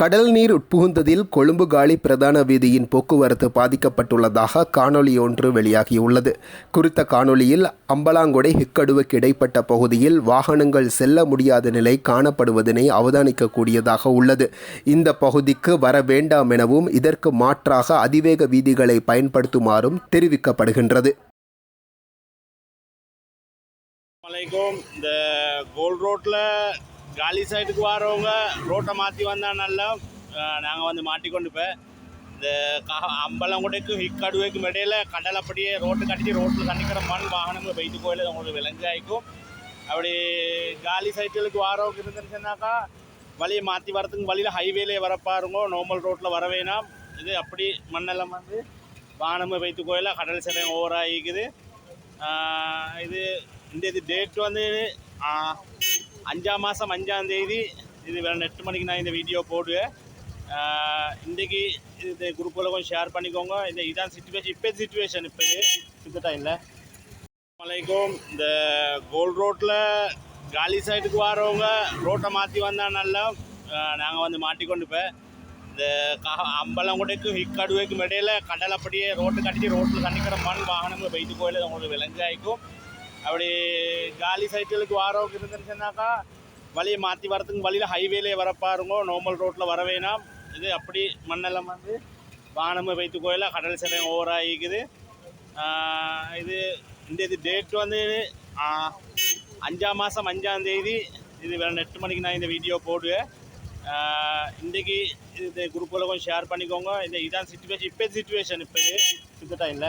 கடல் நீர் உட்புகுந்ததில் கொழும்பு காலி பிரதான வீதியின் போக்குவரத்து பாதிக்கப்பட்டுள்ளதாக காணொலி ஒன்று வெளியாகியுள்ளது. குறித்த காணொளியில் அம்பலாங்கொடை ஹிக்கடுவுக்கு இடைப்பட்ட பகுதியில் வாகனங்கள் செல்ல முடியாத நிலை காணப்படுவதனை அவதானிக்கக்கூடியதாக உள்ளது. இந்த பகுதிக்கு வர வேண்டாம் எனவும் இதற்கு மாற்றாக அதிவேக வீதிகளை பயன்படுத்துமாறும் தெரிவிக்கப்படுகின்றது. இந்த கோல்ட் ரோட்டில் காலி சைடுக்கு வரவங்க ரோட்டை மாற்றி வந்தால் நல்லா நாங்கள் வந்து மாட்டிக்கொண்டு இப்போ இந்த கா அம்பலங்குடைக்கும் ஹிக்கடுவைக்கும் இடையில கடல் அப்படியே ரோட்டு கட்டி ரோட்டில் தண்ணிக்கிற மண் வாகனங்கள் வைத்து கோயில் உங்களுக்கு விலங்கு அப்படி காலி சைட்டுகளுக்கு வரவங்க இருந்துச்சுன்னாக்கா வழியை மாற்றி வரதுக்கு வழியில் ஹைவேலே வர பாருங்க நார்மல் ரோட்டில் வர வேணாம். இது அப்படி மண்ணெல்லாம் வந்து வாகனமும் வைத்து கோயிலாக கடல் சிறை ஓவராக ஆகிக்குது இது இந்த இது டேட் வந்து அஞ்சாம் மாதம் அஞ்சாம் தேதி இது வேறு எட்டு மணிக்கு நான் இந்த வீடியோ போடுவேன். இன்றைக்கி இது குரூப்பில் கொஞ்சம் ஷேர் பண்ணிக்கோங்க. இந்த இதான் சுச்சுவேஷன் இப்போ சுச்சுவேஷன் இப்போ இது. இந்த டைமில் வலைக்கும் இந்த கோல்ட் ரோட்டில் காலி சைடுக்கு வரவங்க ரோட்டை மாற்றி வந்தால் நல்லா. நாங்கள் வந்து மாட்டிக்கொண்டு இப்போ. இந்த கா அம்பலங்குடைக்கும் ஹிக்கடுவைக்கும் இடையில கடல் அப்படியே ரோட்டு கட்டிச்சு ரோட்டில் தண்ணிக்கிற மண் வாகனங்கள் பெய்து கோயிலில் உங்களுக்கு விலங்கு ஆகிக்கும் அப்படி காலி சைட்டுகளுக்கு வரவங்க இருந்துச்சுன்னாக்கா வழியை மாற்றி வரதுக்கு வழியில் ஹைவேலே வர பாருங்க நார்மல் ரோட்டில் வர வேணாம் இது அப்படி மண்ணெல்லாம் வந்து வாகனமும் வைத்து கோயிலாக கடல் சிறை ஓவராக ஆகிக்குது இது இந்த இது டேட் வந்து அஞ்சாம் மாதம் அஞ்சாம் தேதி இது வேறு எட்டு மணிக்கு நான் இந்த வீடியோ போடுவேன் இன்றைக்கி இது குரூப்பில் கொஞ்சம் ஷேர் பண்ணிக்கோங்க இந்த இதான் சுச்சுவேஷன் இப்போ சுச்சுவேஷன் இப்போ இது இந்த டைமில்